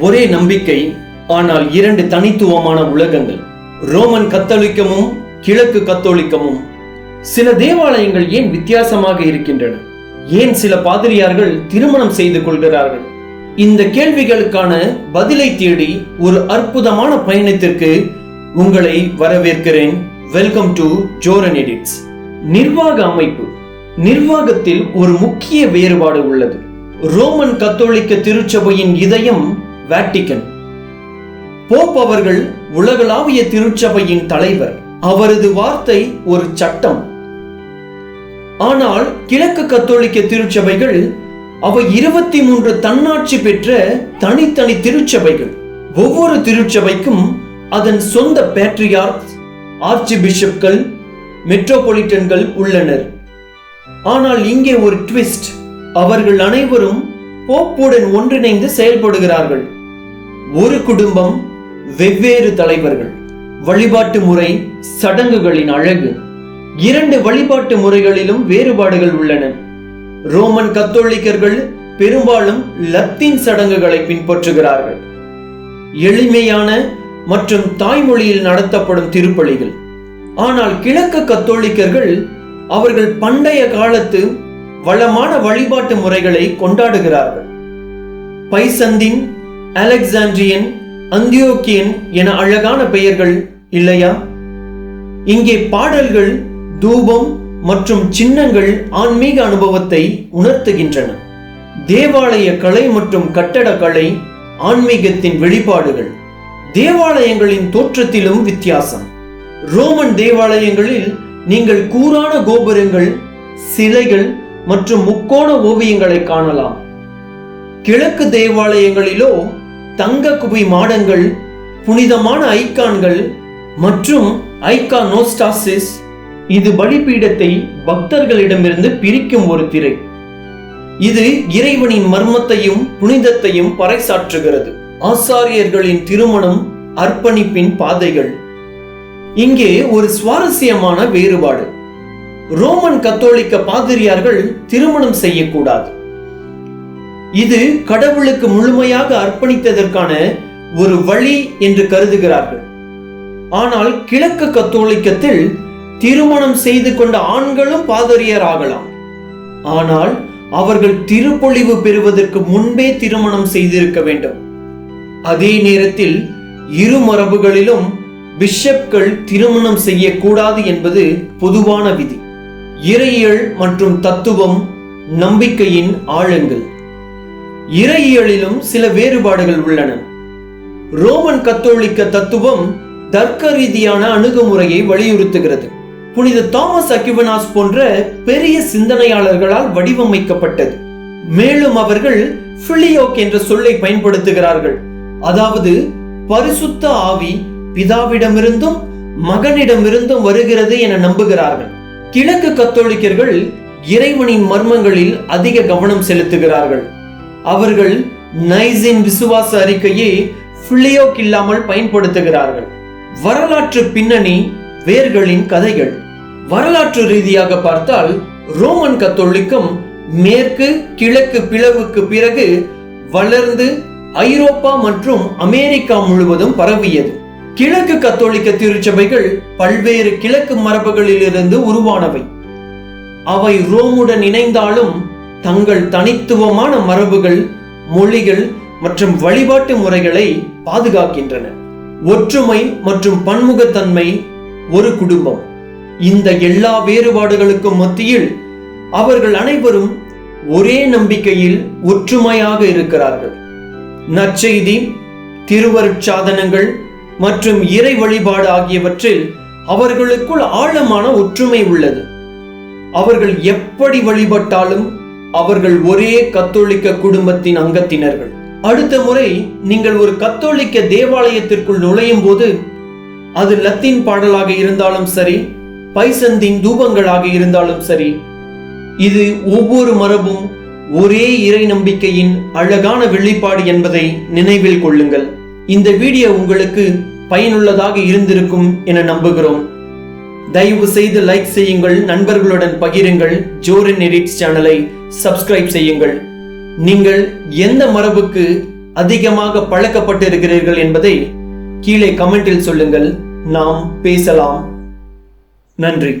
ஒரே நம்பிக்கை ஆனால் இரண்டு தனித்துவமான உலகங்கள். ரோமன் கத்தோலிக்கமும் கிழக்கு கத்தோலிக்கமும். சில தேவாலயங்கள் ஏன் வித்தியாசமாக இருக்கின்றன? ஏன் சில பாதிரியார்கள் திருமணம் செய்து கொள்கிறார்கள்? இந்த கேள்விகளுக்கான பதிலை தேடி ஒரு அற்புதமான பயணத்திற்கு உங்களை வரவேற்கிறேன். வெல்கம் டு ஜோரன் எடிட்ஸ் நிர்வாக அமைப்பு. நிர்வாகத்தில் ஒரு முக்கிய வேறுபாடு உள்ளது. ரோமன் கத்தோலிக்க திருச்சபையின் இதயம் வேட்டிக்கன் போப் அவர்கள் உலகளாவிய திருச்சபையின் தலைவர். அவரது வார்த்தை ஒரு சட்டம். ஆனால் கிழக்கு கத்தோலிக்க திருச்சபைகள் அவை இருபத்தி மூன்று தன்னாட்சி பெற்ற தனித்தனி திருச்சபைகள். ஒவ்வொரு திருச்சபைக்கும் அதன் சொந்த பேட்ரியார்க் ஆர்ச்சி பிஷப்கள் மெட்ரோபாலிட்டன்கள் உள்ளனர். ஆனால் இங்கே ஒரு ட்விஸ்ட் அவர்கள் அனைவரும் போப்புடன் ஒன்றிணைந்து செயல்படுகிறார்கள். ஒரு குடும்பம் வெவ்வேறு தலைவர்கள். வழிபாட்டு முறை சடங்குகளின் அழகு. இரண்டு வழிபாட்டு முறைகளிலும் வேறுபாடுகள் உள்ளன. ரோமன் கத்தோலிக்கர்கள் பெரும்பாலும் லத்தீன் சடங்குகளை பின்பற்றுகிறார்கள். எளிமையான மற்றும் தாய்மொழியில் நடத்தப்படும் திருப்பலிகள். ஆனால் கிழக்கு கத்தோலிக்கர்கள் அவர்கள் பண்டைய காலத்து வளமான வழிபாட்டு முறைகளை கொண்டாடுகிறார்கள். பைசந்தின் அலெக்சாண்ட்ரியன் அந்தியோக்கியன் என அழகான பெயர்கள் இல்லையா? இங்கே பாடல்கள் தூபம் மற்றும் சின்னங்கள் ஆன்மீக அனுபவத்தை உணர்த்துகின்றன. தேவாலய கலை மற்றும் கட்டடக்கலை ஆன்மீகத்தின் வெளிப்பாடுகள். தேவாலயங்களின் தோற்றத்திலும் வித்தியாசம். ரோமன் தேவாலயங்களில் நீங்கள் கூரான கோபுரங்கள் சிலைகள் மற்றும் முக்கோண ஓவியங்களை காணலாம். கிழக்கு தேவாலயங்களிலோ தங்க குவி மாடங்கள் புனிதமான ஐக்கான்கள் மற்றும் ஐகானோஸ்டாசிஸ் இது பலிபீடத்தை பக்தர்களிடமிருந்து பிரிக்கும் ஒரு திரை. இது இறைவனின் மர்மத்தையும் புனிதத்தையும் பறைசாற்றுகிறது. ஆசாரியர்களின் திருமணம் அர்ப்பணிப்பின் பாதைகள். இங்கே ஒரு சுவாரஸ்யமான வேறுபாடு. ரோமன் கத்தோலிக்க பாதிரியார்கள் திருமணம் செய்யக்கூடாது. இது கடவுளுக்கு முழுமையாக அர்ப்பணித்ததற்கான ஒரு வழி என்று கருதுகிறார்கள். ஆனால் கிழக்கு கத்தோலிக்கத்தில் திருமணம் செய்து கொண்ட ஆண்களும் பாதிரியார் ஆகலாம் ஆனால் அவர்கள் திருப்பொழிவு பெறுவதற்கு முன்பே திருமணம் செய்திருக்க வேண்டும். அதே நேரத்தில் இரு மரபுகளிலும் பிஷப்கள் திருமணம் செய்யக்கூடாது என்பது பொதுவான விதி. இறையியல் மற்றும் தத்துவம் நம்பிக்கையின் ஆழங்கள். இறையியலிலும் சில வேறுபாடுகள் உள்ளன. ரோமன் கத்தோலிக்க தத்துவம் தர்க்க ரீதியான அணுகுமுறையை வலியுறுத்துகிறது. புனித தாமஸ் அக்யூவனாஸ் போன்ற பெரிய சிந்தனையாளர்களால் வடிவமைக்கப்பட்டது. மேலும் அவர்கள் பிலியோக் என்ற சொல்லை பயன்படுத்துகிறார்கள். அதாவது பரிசுத்த ஆவி பிதாவிடமிருந்தும் மகனிடமிருந்தும் வருகிறது என நம்புகிறார்கள். கிழக்கு கத்தோலிக்கர்கள் இறைவனின் மர்மங்களில் அதிக கவனம் செலுத்துகிறார்கள். அவர்கள் நைசின் விசுவாச அறிக்கையை பிலியோக் இல்லாமல் பயன்படுத்துகிறார்கள். வரலாற்று பின்னணி வேர்களின் கதைகள். வரலாற்று ரீதியாக பார்த்தால் ரோமன் கத்தோலிக்கம் மேற்கு கிழக்கு பிளவுக்கு பிறகு வளர்ந்து ஐரோப்பா மற்றும் அமெரிக்கா முழுவதும் பரவியது. கிழக்கு கத்தோலிக்க திருச்சபைகள் பல்வேறு கிழக்கு மரபுகளிலிருந்து உருவானவை. அவை ரோமுடன் இணைந்தாலும் தங்கள் தனித்துவமான மரபுகள் மொழிகள் மற்றும் வழிபாட்டு முறைகளை பாதுகாக்கின்றன. ஒற்றுமை மற்றும் பன்முகத்தன்மை ஒரு குடும்பம். இந்த எல்லா வேறுபாடுகளுக்கும் மத்தியில் அவர்கள் அனைவரும் ஒரே நம்பிக்கையில் ஒற்றுமையாக இருக்கிறார்கள். நற்செய்தி திருவருட்சாதனங்கள் மற்றும் இறை வழிபாடு ஆகியவற்றில் அவர்களுக்குள் ஆழமான ஒற்றுமை உள்ளது. அவர்கள் எப்படி வழிபட்டாலும் அவர்கள் ஒரே கத்தோலிக்க குடும்பத்தின் அங்கத்தினர்கள். அடுத்த முறை நீங்கள் ஒரு கத்தோலிக்க தேவாலயத்திற்குள் நுழையும் போது அது லத்தீன் பாடலாக இருந்தாலும் சரி பைசந்தின் தூபங்களாக இருந்தாலும் சரி இது ஒவ்வொரு மரபும் ஒரே இறை நம்பிக்கையின் அழகான வெளிப்பாடு என்பதை நினைவில் கொள்ளுங்கள். இந்த வீடியோ உங்களுக்கு பயனுள்ளதாக இருந்திருக்கும் என நம்புகிறோம். தயவு செய்து லைக் செய்யுங்கள் நண்பர்களுடன் பகிருங்கள் ஜோரின் எடிட்ஸ் சேனலை சப்ஸ்கிரைப் செய்யுங்கள். நீங்கள் எந்த மரபுக்கு அதிகமாக பழக்கப்பட்டிருக்கிறீர்கள் என்பதை கீழே கமெண்டில் சொல்லுங்கள். நாம் பேசலாம். நன்றி.